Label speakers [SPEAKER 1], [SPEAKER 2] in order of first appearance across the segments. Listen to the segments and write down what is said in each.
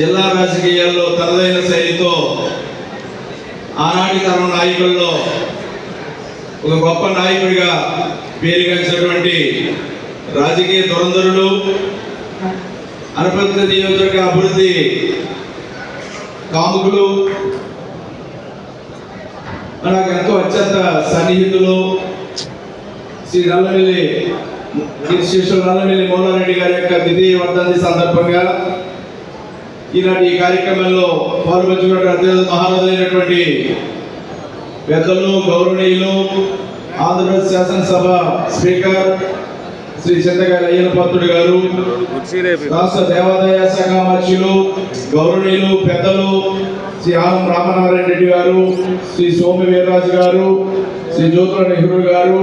[SPEAKER 1] జిల్లా రాజకీయాల్లో తనదైన శైలితో ఆనాటి తరం నాయకుల్లో ఒక గొప్ప నాయకుడిగా పేరుగాంచినటువంటి రాజకీయ దురంధరుడు అనుపత్తి నియోజకవర్గ అభివృద్ధి కాముకులు మనకు ఎంతో అత్యంత సన్నిహితులు శ్రీ నల్లమిల్లి శ్రీ నల్లమిల్లి మోహన్రెడ్డి గారి యొక్క ద్వితీయ వర్ధంతి సందర్భంగా ఈనాటి ఈ కార్యక్రమంలో పాల్పంచుకున్న అత్యంత మహారాజైనటువంటి పెద్దలు గౌరవనీయులు ఆంధ్రప్రదేశ్ శాసనసభ స్పీకర్ శ్రీ చింతగారి అయ్యన పంతుడు గారు రాష్ట్ర దేవాదాయ శాఖ మహర్షులు గౌరవనీయులు పెద్దలు శ్రీ ఆనం రామనారాయణ రెడ్డి గారు శ్రీ సోమి వీరరాజు గారు శ్రీ జ్యోతుల నెహ్రూ గారు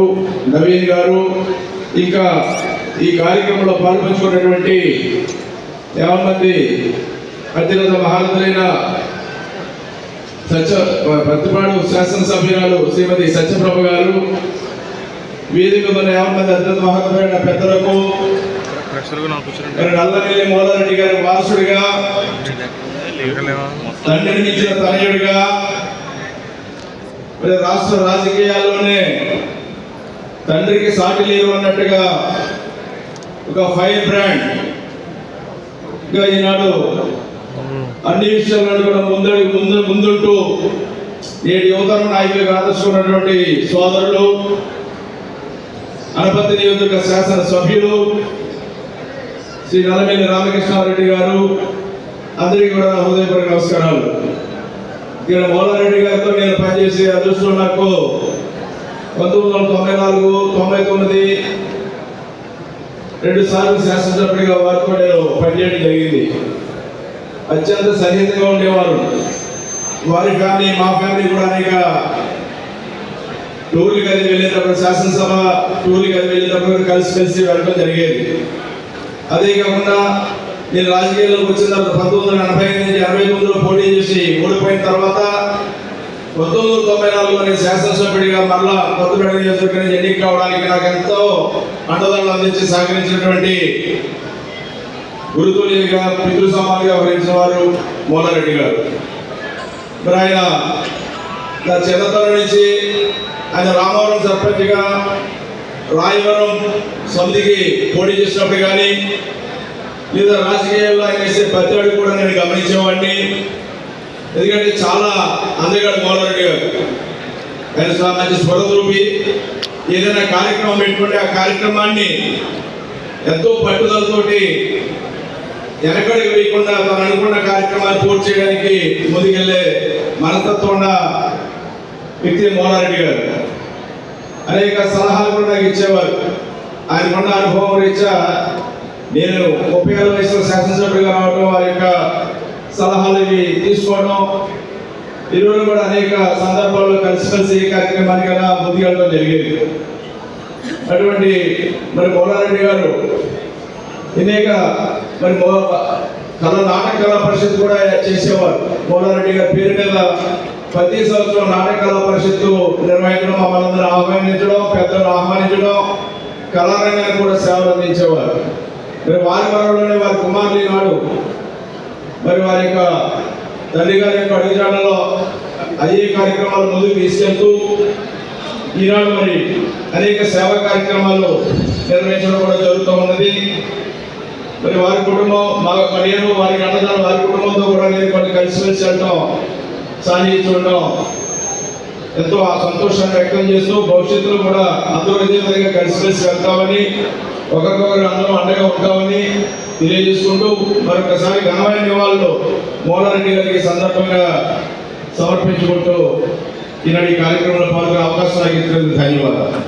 [SPEAKER 1] నవీన్ గారు ఇంకా ఈ కార్యక్రమంలో పాల్పంచుకున్నటువంటి యాభై మంది అత్యున్నత మహారథులైన సత్య ప్రతిపాడు శాసనసభ్యురాలు శ్రీమతి సత్యప్రభ గారు వేదిక మీద యాభై అత్యంత మహారథులైన పెద్దలకు
[SPEAKER 2] ప్రేక్షకులకు
[SPEAKER 1] మోదారెడ్డి గారి వారసుడిగా తండ్రిని ఇచ్చిన తనయుడిగా మరి రాష్ట్ర రాజకీయాల్లోనే తండ్రికి సాటి లేరు అన్నట్టుగా ఒక ఫైర్ బ్రాండ్ ఇంకా ఈనాడు అన్ని విషయాలను కూడా ముందు ముందు ముందుంటూ నేటి యువతరం నాయకులుగా ఆదర్శకున్నటువంటి సోదరులు అనపతి నియోజక శాసన సభ్యులు శ్రీ నల్లమేలి రామకృష్ణారెడ్డి గారు అందరికీ కూడా హృదయపూర్వక నమస్కారాలు. ఇక్కడ మోలారెడ్డి గారితో నేను పనిచేసే అదృష్టం నాకు పంతొమ్మిది వందల తొంభై నాలుగు తొంభై తొమ్మిది రెండు సార్లు శాసనసభ్యుడిగా వారితో నేను పనిచేయడం జరిగింది. అత్యంత సన్నిహితంగా ఉండేవారు. వారి ఫ్యామిలీ మా ఫ్యామిలీ కూడా అనేక టూర్లు అది వెళ్ళేటప్పుడు శాసనసభ టూర్లు అది వెళ్ళేటప్పుడు కలిసి కలిసి వెళ్ళడం జరిగేది. అదే కాకుండా నేను రాజకీయాల్లోకి వచ్చిన తర్వాత పంతొమ్మిది వందల ఎనభై ఐదు నుంచి అరవై తొమ్మిదిలో పోటీ చేసి ఓడిపోయిన తర్వాత పంతొమ్మిది వందల తొంభై నాలుగులో నేను శాసనసభ్యుడిగా మరలా కొత్తపేట నియోజకవర్గం నుంచి ఎన్నిక కావడానికి నాకు ఎంతో అండదండలు అందించి సహకరించినటువంటి గురుతుల్యంగా పితృ సమానంగా వహించిన వారు మోలారెడ్డి గారు. మరి ఆయన నా చిన్నతనం నుంచి ఆయన రామవరం సర్పంచ్గా రాయవరం సమితికి పోటీ చేసినప్పుడు కానీ లేదా రాజకీయాల్లో ఆయన వేసే ప్రతి అడుగు కూడా నేను గమనించేవాడిని. ఎందుకంటే చాలా అందగాడు మోలారెడ్డి గారు. ఆయన మంచి స్వరద్రూపి ఏదైనా కార్యక్రమం పెట్టుకుంటే ఆ కార్యక్రమాన్ని ఎంతో పట్టుదలతోటి వెనకడికి వేయకుండా తను అనుకున్న కార్యక్రమాలు పూర్తి చేయడానికి ముందుకెళ్ళే మనస్తత్వం ఉన్న వ్యక్తి మోనారెడ్డి గారు. అనేక సలహాలు కూడా నాకు ఇచ్చేవారు. ఆయన ఉన్న అనుభవం రీత్యా నేను ముప్పై ఏళ్ళ వయసులో శాసనసభ్యుడిగా రావడం వారి యొక్క సలహాలు ఇవి తీసుకోవడం ఇరువురు కూడా అనేక సందర్భాల్లో కలిసి కలిసి ఈ కార్యక్రమానికి అలా ముందుకెళ్ళడం జరిగేది. అటువంటి మరి మోనారెడ్డి గారు ఇదేక మరి కళ నాటక కళా పరిషత్ కూడా చేసేవారు. మోనారెడ్డి గారి పేరు మీద ప్రతి సంవత్సరం నాటక కళా పరిషత్తు నిర్వహించడం మమ్మల్ని ఆహ్వానించడం పెద్దలు ఆహ్వానించడం కళారంగానికి కూడా సేవలు అందించేవారు. మరి వారి వరంలోనే వారి కుమారుని నాడు మరి వారి యొక్క తల్లి గారి యొక్క అడుగుజాడలో అయ్యే కార్యక్రమాలు ముందుకు తీసుకెళ్తూ ఈనాడు మరి అనేక సేవా కార్యక్రమాలు నిర్వహించడం కూడా జరుగుతూ ఉన్నది. మరి వారి కుటుంబం మా నేను వారికి అన్నదానం వారి కుటుంబంతో కూడా నేను కొన్ని కలిసిమెలిసి వెళ్ళటం సాధించి చూడటం ఎంతో ఆ సంతోషాన్ని వ్యక్తం చేస్తూ భవిష్యత్తులో కూడా అందరూ ఇదే విధంగా కలిసిమెలిసి వెళ్తామని ఒకరికొకరు అందరం అండగా ఉంటామని తెలియజేసుకుంటూ మరొకసారి ఘనమైన నివాళులు మోనారెడ్డి గారికి సందర్భంగా సమర్పించుకుంటూ ఈనాడు ఈ కార్యక్రమంలో పాల్గొనే అవకాశం నాకు ఇచ్చినందుకు ధన్యవాదాలు.